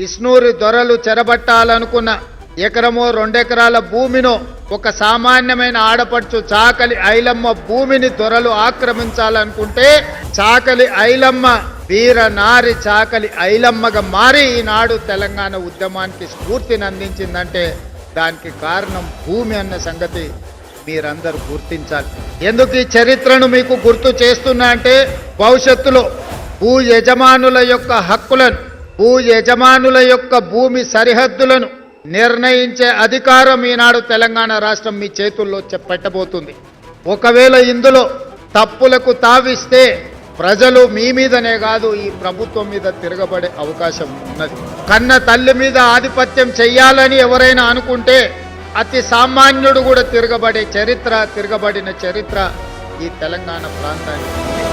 ఇస్నూరి దొరలు చెరబట్టాలనుకున్న ఎకరమో రెండెకరాల భూమినో ఒక సామాన్యమైన ఆడపడుచు చాకలి ఐలమ్మ భూమిని దొరలు ఆక్రమించాలనుకుంటే చాకలి ఐలమ్మ వీర నారి చాకలి ఐలమ్మగా మారి ఈనాడు తెలంగాణ ఉద్యమానికి స్ఫూర్తిని అందించిందంటే దానికి కారణం భూమి అన్న సంగతి మీరందరూ గుర్తించాలి. ఎందుకు ఈ చరిత్రను మీకు గుర్తు చేస్తున్నా అంటే భవిష్యత్తులో భూ యజమానుల యొక్క హక్కులను భూ యజమానుల యొక్క భూమి సరిహద్దులను నిర్ణయించే అధికారం ఈనాడు తెలంగాణ రాష్ట్రం మీ చేతుల్లో చెప్పబోతుంది. పెట్టబోతుంది ఒకవేళ ఇందులో తప్పులకు తావిస్తే ప్రజలు మీ మీదనే కాదు ఈ ప్రభుత్వం మీద తిరగబడే అవకాశం ఉన్నది. కన్న తల్లి మీద ఆధిపత్యం చెయ్యాలని ఎవరైనా అనుకుంటే అతి సామాన్యుడు కూడా తిరగబడే చరిత్ర తిరగబడిన చరిత్ర ఈ తెలంగాణ ప్రాంతానికి